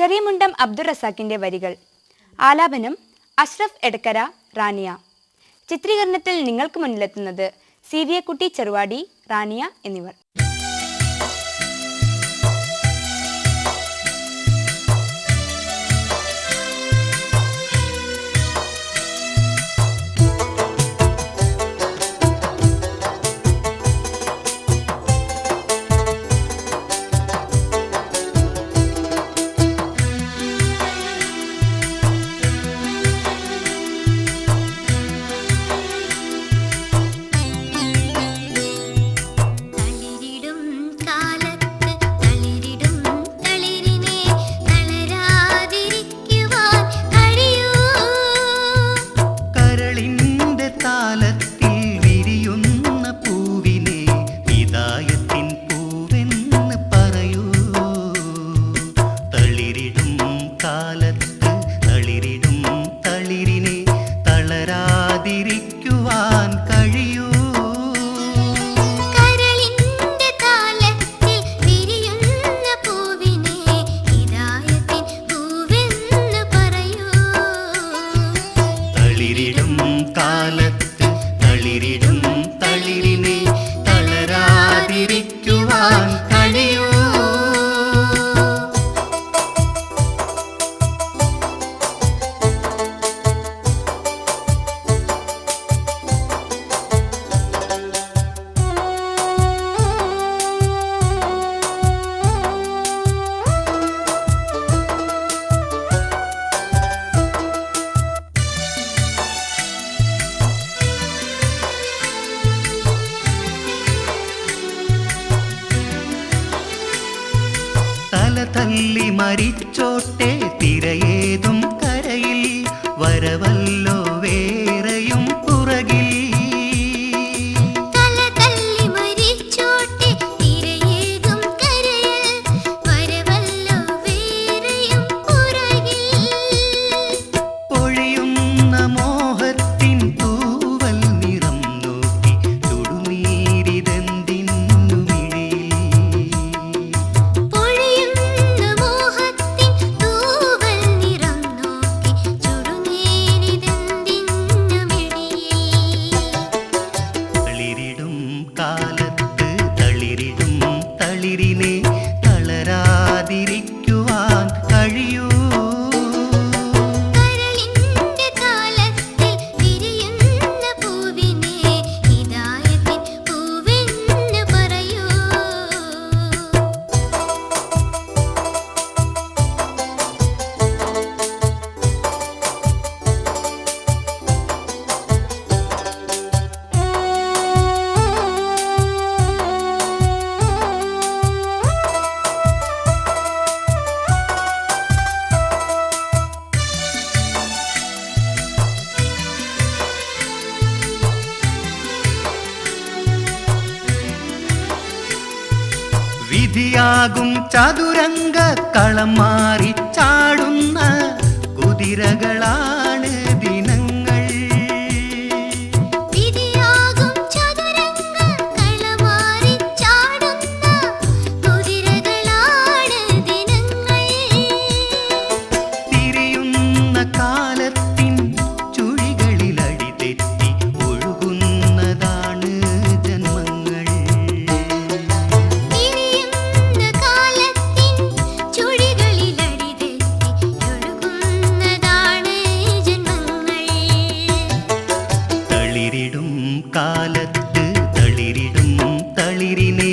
ചെറിയമുണ്ടം അബ്ദുറസാക്കിന്റെ വരികൾ. ആലാപനം അഷ്റഫ് എടക്കര റാനിയ. ചിത്രീകരണത്തിൽ നിങ്ങൾക്ക് മുന്നിലെത്തുന്നത് സി വി എ കുട്ടി ചെറുവാടി റാനിയ എന്നിവർ. ചൊല്ലി മരിച്ചോട്ടെ തിരയേതും കരയിൽ വരവല്ലോ വിധിയാകും ചതുരംഗ കളം മാറി ചാടുന്ന കുതിരകളാ. தளிரினே